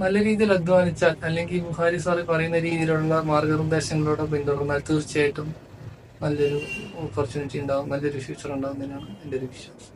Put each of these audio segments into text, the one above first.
നല്ല രീതിയിൽ അധ്വാനിച്ചാൽ അല്ലെങ്കിൽ ബുഹാരി സാറ് പറയുന്ന രീതിയിലുള്ള മാർഗനിർദ്ദേശങ്ങളോട് പിന്തുടർന്നാൽ തീർച്ചയായിട്ടും നല്ലൊരു ഓപ്പർച്യൂണിറ്റി ഉണ്ടാവും നല്ലൊരു ഫ്യൂച്ചർ ഉണ്ടാവും എന്നാണ് എന്റെ ഒരു വിശ്വാസം.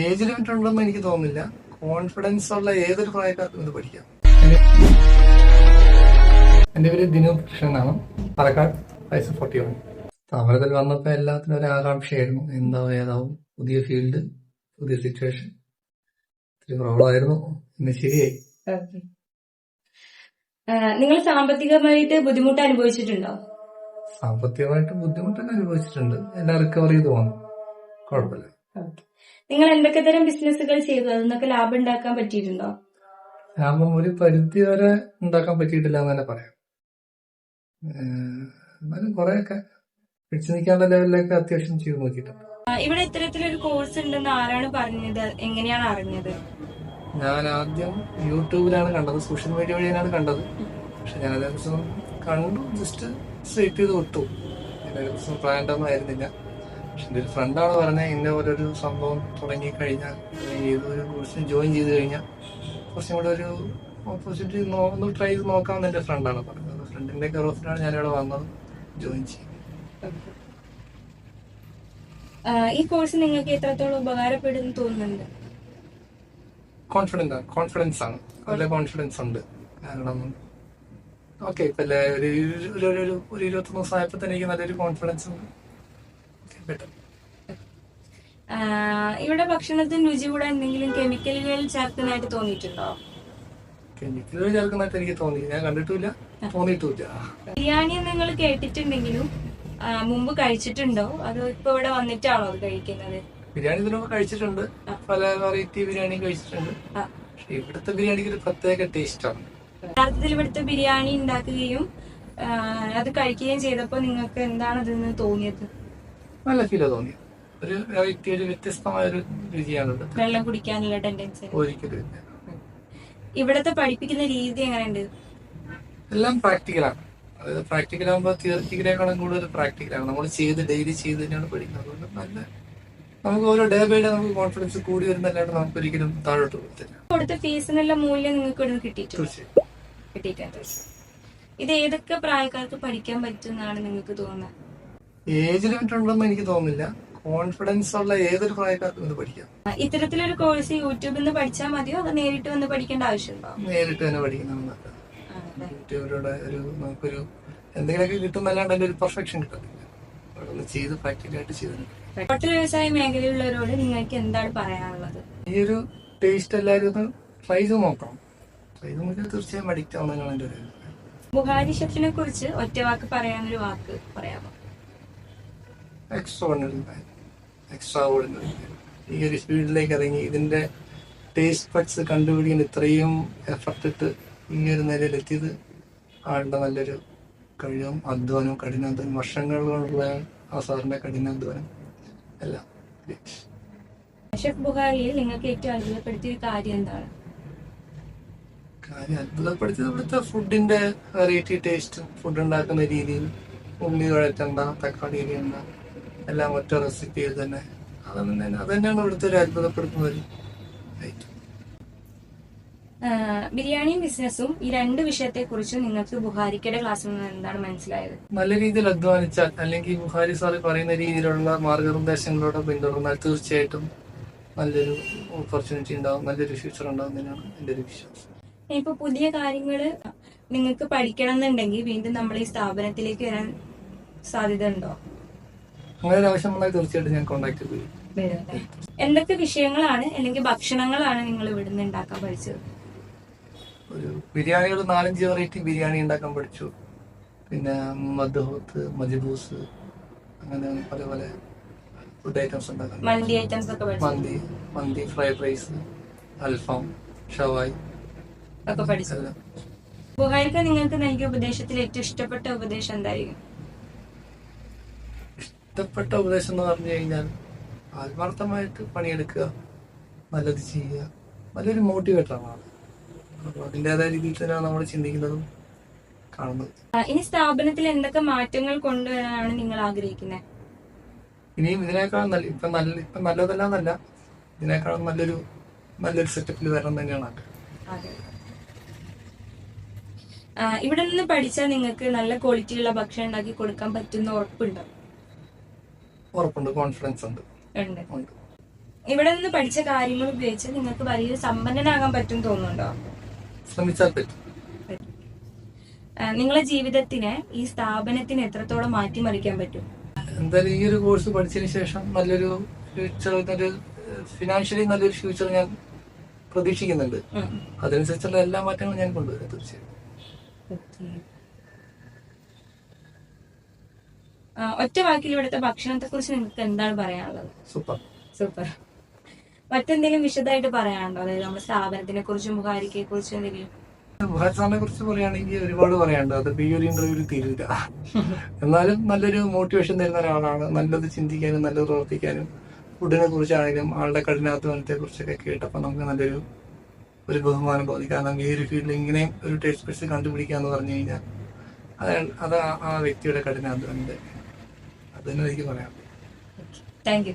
ഏജ് ലിമിറ്റ് ഉണ്ടെന്ന് എനിക്ക് തോന്നുന്നില്ല. കോൺഫിഡൻസ് ഉള്ള ഏതൊരു പ്രായക്കാർക്കും ഇത് പഠിക്കാം. എന്റെ പേര് ദിനു കൃഷ്ണനാണ് പാലക്കാട് വയസ്സ് ഫോർട്ടി വൺ താമരത്തിൽ വന്നപ്പോൾ എല്ലാത്തിനും ഒരു ആകാംക്ഷയായിരുന്നു. എന്താവും ഏതാവും? പുതിയ ഫീൽഡ് പുതിയ സിറ്റുവേഷൻ ഇത്തിരി പ്രോബ്ലം ആയിരുന്നു ഇന്ന് ശരിയായി. നിങ്ങൾ സാമ്പത്തികമായിട്ട് ബുദ്ധിമുട്ട് അനുഭവിച്ചിട്ടുണ്ടോ? സാമ്പത്തികമായിട്ട് ബുദ്ധിമുട്ട് അനുഭവിച്ചിട്ടുണ്ട്. എല്ലാം റിക്കവർ ചെയ്ത് പോകണം കുഴപ്പമില്ല. നിങ്ങൾ എന്തൊക്കെ തരം ബിസിനസ്സുകൾ ചെയ്തു? അതൊന്നൊക്കെ ലാഭം ഉണ്ടാക്കാൻ പറ്റിയിട്ടുണ്ടോ? ലാഭം ഒരു പരിധി വരെ ഉണ്ടാക്കാൻ പറ്റിയിട്ടില്ല എന്ന് തന്നെ പറയാം. എന്നാലും കുറെയൊക്കെ പിടിച്ചു നിൽക്കാനുള്ള ലെവലിലൊക്കെ അത്യാവശ്യം ചെയ്ത് നോക്കിയിട്ടുണ്ട്. ഇവിടെ ഇത്തരത്തിലൊരു കോഴ്സ് ഉണ്ടെന്ന് ആരാണ് പറഞ്ഞത്? എങ്ങനെയാണ് അറിഞ്ഞത്? ഞാൻ ആദ്യം യൂട്യൂബിലാണ് കണ്ടത്. സോഷ്യൽ മീഡിയ വഴിയാണ് കണ്ടത്. പക്ഷെ ഞാൻ അതേ ദിവസം കണ്ടു. ജസ്റ്റ് സെറ്റ് ചെയ്ത് വിട്ടു. ഒരു ദിവസം പ്ലാൻഡ് ഒന്നും ആയിരുന്നില്ല. പക്ഷെ എന്റെ ഒരു ഫ്രണ്ടാണ് പറഞ്ഞത് ഇന്ന പോലെ ഒരു സംഭവം തുടങ്ങി കഴിഞ്ഞാൽ ഏതൊരു കോഴ്സിന് ജോയിൻ ചെയ്ത് കഴിഞ്ഞാൽ കുറച്ചും കൂടെ ഒരു ഓപ്പർച്യൂണിറ്റി ഒന്ന് ട്രൈ ചെയ്ത് നോക്കാമെന്ന് എന്റെ ഫ്രണ്ടാണ് പറഞ്ഞത്. ഫ്രണ്ടിന്റെ കറോഫിനാണ് ഞാനിവിടെ വന്നത്. ജോയിൻ ചെയ്യുന്നത് ഈ കോഴ്സ് നിങ്ങൾക്ക് എത്രത്തോളം ഉപകാരപ്പെടുന്നു തോന്നുന്നുണ്ട്? കോൺഫിഡന്റ് ആണ് കോൺഫിഡൻസ് ആണ്. നല്ല കോൺഫിഡൻസ് ഉണ്ട്. കാരണം ഓക്കെ ഇപ്പൊ ഒരു ഒരു ഒരു- ഒരു ഒരു ഇരുപത്തൊന്ന് ദിവസം ആയപ്പോ തന്നെ എനിക്ക് നല്ലൊരു കോൺഫിഡൻസ് ഉണ്ട്. ഇവിടെ ഭക്ഷണത്തിന് രുചി കൂടെ എന്തെങ്കിലും കെമിക്കലുകൾ ചേർക്കുന്നതായിട്ട് തോന്നിയിട്ടുണ്ടോ? കെമിക്കലുകൾ ചേർക്കുന്നതായിട്ട് എനിക്ക് തോന്നി. ഞാൻ കണ്ടിട്ടില്ല തോന്നിയിട്ടില്ല ബിരിയാണി നിങ്ങൾ കേട്ടിട്ടുണ്ടെങ്കിലും മുമ്പ് കഴിച്ചിട്ടുണ്ടോ? അതോ ഇപ്പൊ ഇവിടെ വന്നിട്ടാണോ അത് കഴിക്കുന്നത്? ബിരിയാണി ഇതിനൊക്കെ കഴിച്ചിട്ടുണ്ട്. പല വെറൈറ്റി ബിരിയാണി കഴിച്ചിട്ടുണ്ട്. പക്ഷെ ഇവിടുത്തെ ബിരിയാണിക്ക് ഒരു പ്രത്യേക ടേസ്റ്റാണ് യഥാർത്ഥത്തിൽ ഇവിടുത്തെ ബിരിയാണി ഉണ്ടാക്കുകയും അത് കഴിക്കുകയും ചെയ്തപ്പോൾ നിങ്ങൾക്ക് എന്താണ് അതിൽ തോന്നിയത്? നല്ല ഫീലാ തോന്നി ഒരു വെറൈറ്റി ഒരു വ്യത്യസ്തമായ ഒരു രുചിയാണ് വെള്ളം കുടിക്കാനുള്ള ടെൻഡൻസി ഒരിക്കലും ഇല്ല. ഇവിടത്തെ പഠിപ്പിക്കുന്ന രീതി എങ്ങനെയുണ്ട്? എല്ലാം പ്രാക്ടിക്കലാണ് അതായത് പ്രാക്ടിക്കൽ ആകുമ്പോൾ തിയറിറ്റിക്കലേക്കാളും കൂടുതൽ പ്രാക്ടിക്കലാണ് നമ്മൾ ചെയ്ത് ഡെയിലി ചെയ്ത് തന്നെയാണ് പഠിക്കുന്നത്. അതുകൊണ്ട് നല്ല നമുക്ക് ഓരോ ഡേ ബൈ ഡേ നമുക്ക് കോൺഫിഡൻസ് കൂടി വരുന്നല്ലാണ്ട് നമുക്ക് ഒരിക്കലും താഴോട്ട് പോകത്തില്ല. കൊടുത്ത ഫീസിനുള്ള മൂല്യം നിങ്ങൾക്ക് ഇവിടെ കിട്ടിയിട്ടുണ്ട്? കിട്ടിയിട്ടുണ്ട് ഇത് ഏതൊക്കെ പ്രായക്കാർക്ക് പഠിക്കാൻ പറ്റുന്നതാണ് നിങ്ങൾക്ക് തോന്നുന്നത്? ഏജ് ലിമിറ്റ് ഉണ്ടെന്ന് എനിക്ക് തോന്നുന്നില്ല. കോൺഫിഡൻസ് ഉള്ള ഏതൊരു പ്രായക്കാർക്കും ഇത് പഠിക്കാം. ഇത്തരത്തിലൊരു കോഴ്സ് യൂട്യൂബിൽ നിന്ന് പഠിച്ചാൽ മതിയോ? അതോ നേരിട്ട് വന്ന് പഠിക്കേണ്ട ആവശ്യമുണ്ടോ? നേരിട്ട് തന്നെ പഠിക്കുന്നതാണ് നല്ലത് യൂട്യൂബിലൂടെ ഒരു നമുക്കൊരു എന്തെങ്കിലുമൊക്കെ കിട്ടുന്നല്ലാണ്ട് അതിന്റെ ഒരു പെർഫെക്ഷൻ ഒന്ന് ചെയ്ത് പ്രാക്ടിക്കലായിട്ട് ചെയ്തിട്ടുണ്ട് ഹോട്ടൽ വ്യവസായ മേഖലയിലുള്ളവരോട് നിങ്ങൾക്ക് എന്താണ് പറയാനുള്ളത്? ഈ ഒരു ടേസ്റ്റ് എല്ലാവരും ഒന്ന് ട്രൈ ചെയ്ത് നോക്കണം. ട്രൈ ചെയ്ത് നോക്കിയാൽ തീർച്ചയായും അഡിക്റ്റ് ആവുന്നതിനാണ് എന്റെ ഒരു അഭിപ്രായം. ബുഹാരി ഷെഫിനെ കുറിച്ച് ഒറ്റ വാക്ക് പറയാനൊരു വാക്ക് പറയാമോ? എക്സ്ട്രാ ഓർഡിനറി എക്സ്ട്രാ ഓർഡിനറി ഈ ഒരു ഫീൽഡിലേക്ക് ഇറങ്ങി ഇതിന്റെ ടേസ്റ്റ് ബഡ്സ് കണ്ടുപിടിക്കാൻ ഇത്രയും എഫർട്ട് ഇട്ട് ഈ ഒരു നിലയിലെത്തിയത് ആളുടെ നല്ലൊരു കഴിവും അധ്വാനവും കഠിനാധ്വാനം വർഷങ്ങൾ കൊണ്ടുള്ള ആ സാറിന്റെ കഠിനാധ്വാനം എല്ലാം. ഷെഫ് ബുഹാരിയിൽ നിങ്ങൾക്ക് ഏറ്റവും അത്ഭുതപ്പെടുത്തിയ കാര്യം എന്താണ്? കാര്യം അത്ഭുതപ്പെടുത്തിയത് ഇവിടുത്തെ ഫുഡിന്റെ വെറൈറ്റി ടേസ്റ്റും ഫുഡ് ഉണ്ടാക്കുന്ന രീതിയിൽ ഉള്ളി വഴറ്റണ്ട തക്കാളി എരിയണ്ട എല്ലാം ഒറ്റ റെസിപ്പിയിൽ തന്നെ. അതൊന്നും തന്നെ അത് തന്നെയാണ് ഇവിടുത്തെ ഒരു അത്ഭുതപ്പെടുത്തുന്ന ഒരു ഐറ്റം ആ, ബിരിയാണിയും ബിസിനസ്സും ഈ രണ്ട് വിഷയത്തെ കുറിച്ച് നിങ്ങൾക്ക് ബുഹാരിക്കയുടെ ക്ലാസ്സിൽ നിന്ന് എന്താണ് മനസ്സിലായത്? നല്ല രീതിയിൽ അധ്വാനിച്ചാൽ അല്ലെങ്കിൽ ബുഹാരി സാറ് പറയുന്ന രീതിയിലുള്ള മാർഗനിർദ്ദേശങ്ങളോടെ പിന്തുടർന്നാൽ തീർച്ചയായിട്ടും നല്ലൊരു ഓപ്പർച്യൂണിറ്റി ഉണ്ടാവും നല്ലൊരു ഫ്യൂച്ചർ ഉണ്ടാവും എന്റെ എന്റെ ഒരു വിശ്വാസം. ഇപ്പൊ പുതിയ കാര്യങ്ങൾ നിങ്ങൾക്ക് പഠിക്കണം എന്നുണ്ടെങ്കിൽ വീണ്ടും നമ്മൾ ഈ സ്ഥാപനത്തിലേക്ക് വരാൻ സാധ്യത ഉണ്ടോ? അങ്ങനെ ഒരു ആവശ്യം വന്നാൽ തീർച്ചയായിട്ടും ഞാൻ കോൺടാക്ട് ചെയ്യും. എന്തൊക്കെ വിഷയങ്ങളാണ് അല്ലെങ്കിൽ ഭക്ഷണങ്ങളാണ് നിങ്ങൾ ഇവിടുന്ന് ഉണ്ടാക്കാൻ പഠിച്ചത്? ഒരു ബിരിയാണികൾ നാലഞ്ച് വെറൈറ്റി ബിരിയാണി ഉണ്ടാക്കാൻ പഠിച്ചു. പിന്നെ മദ്ഹൂത്ത് മജിബൂസ് അങ്ങനെ പല പല ഫുഡ് ഐറ്റംസ് ഉണ്ടാക്കാൻ മന്തി ഐറ്റംസ് ഒക്കെ മന്തി മന്തി ഫ്രൈഡ് റൈസ് അൽഫാം ഷവായി ഒക്കെ പഠിച്ചു. എല്ലാം. ബുഹാരിക്ക നിങ്ങൾക്ക് നൽകിയ ഉപദേശത്തിൽ ഏറ്റവും ഇഷ്ടപ്പെട്ട ഉപദേശം എന്തായിരിക്കും? ഇഷ്ടപ്പെട്ട ഉപദേശം എന്ന് പറഞ്ഞു കഴിഞ്ഞാൽ ആത്മാർത്ഥമായിട്ട് പണിയെടുക്കുക നല്ലത് ചെയ്യുക നല്ലൊരു മോട്ടിവേറ്ററാണ് ആൾ അപ്പോൾ അതിന്റെതായ രീതിയിൽ തന്നെയാണ് നമ്മൾ ചിന്തിക്കുന്നതും കാണുന്നത്. ഇനി സ്ഥാപനത്തിൽ എന്തൊക്കെ മാറ്റങ്ങൾ കൊണ്ടുവരാനാണ് നിങ്ങൾ ആഗ്രഹിക്കുന്നത് ഇനിയും ഇതിനേക്കാൾ നല്ല ഇപ്പം നല്ല ഇപ്പം നല്ലതല്ലാന്നല്ല ഇതിനേക്കാൾ നല്ലൊരു നല്ലൊരു സെറ്റപ്പിൽ വരണം തന്നെയാണ് ആഗ്രഹം. ഇവിടെ നിന്ന് പഠിച്ചാൽ നിങ്ങൾക്ക് നല്ല ക്വാളിറ്റിയുള്ള ഭക്ഷണം ഉണ്ടാക്കി കൊടുക്കാൻ പറ്റുന്ന ഉറപ്പുണ്ടോ? ഉറപ്പുണ്ട് കോൺഫിഡൻസ് ഉണ്ട്. ഇവിടെ നിന്ന് പഠിച്ച കാര്യങ്ങൾ ഉപയോഗിച്ച് നിങ്ങൾക്ക് വലിയൊരു സമ്പന്നനാകാൻ പറ്റും തോന്നുന്നുണ്ടോ? ശ്രമിച്ചാൽ പറ്റും നിങ്ങളെ ജീവിതത്തിനെ ഈ സ്ഥാപനത്തിന് എത്രത്തോളം മാറ്റിമറിക്കാൻ പറ്റും? എന്തായാലും ഈ ഒരു കോഴ്സ് പഠിച്ചതിന് ശേഷം നല്ലൊരു ഫ്യൂച്ചർ നല്ലൊരു ഫിനാൻഷ്യലി നല്ലൊരു ഫ്യൂച്ചർ ഞാൻ പ്രതീക്ഷിക്കുന്നുണ്ട്. അതനുസരിച്ചുള്ള എല്ലാ മാറ്റങ്ങളും ഞാൻ കൊണ്ടുവരാം തീർച്ചയായും. ഒറ്റ വാക്കിൽ ഇവിടുത്തെ ഭക്ഷണത്തെ കുറിച്ച് നിങ്ങൾക്ക് എന്താണ് പറയാനുള്ളത്? സൂപ്പർ. സൂപ്പർ. മറ്റെന്തെങ്കിലും വിശദമായിട്ട് പറയാനുണ്ടോ? അതായത് നമ്മുടെ സ്ഥാപനത്തിനെ കുറിച്ചും മുഖാരിക്കയെ കുറിച്ചും എന്തെങ്കിലും? ബുഹാരി സാറിനെ കുറിച്ച് പറയുകയാണെങ്കിൽ ഒരുപാട് പറയാനുണ്ട്. അത് ഈ ഒരു ഇന്റർവ്യൂവിൽ തീരില്ല. എന്നാലും നല്ലൊരു മോട്ടിവേഷൻ തരുന്ന ഒരാളാണ്. നല്ലത് ചിന്തിക്കാനും നല്ലത് പ്രവർത്തിക്കാനും ഫുഡിനെ കുറിച്ചാണെങ്കിലും ആളുടെ കഠിനാധ്വാനത്തെ കുറിച്ചൊക്കെ കേട്ടപ്പോൾ നമുക്ക് നല്ലൊരു ഒരു ബഹുമാനം തോന്നി. കാരണം ഈ ഒരു ഫീൽഡിൽ ഇങ്ങനെയും ഒരു ടേസ്റ്റ് സ്പെഷ്യൽ കണ്ടുപിടിക്കുക എന്ന് പറഞ്ഞു കഴിഞ്ഞാൽ അത് അത് ആ- വ്യക്തിയുടെ കഠിനാധ്വാനത്തെ. അത് തന്നെ എനിക്ക് പറയാം താങ്ക് യു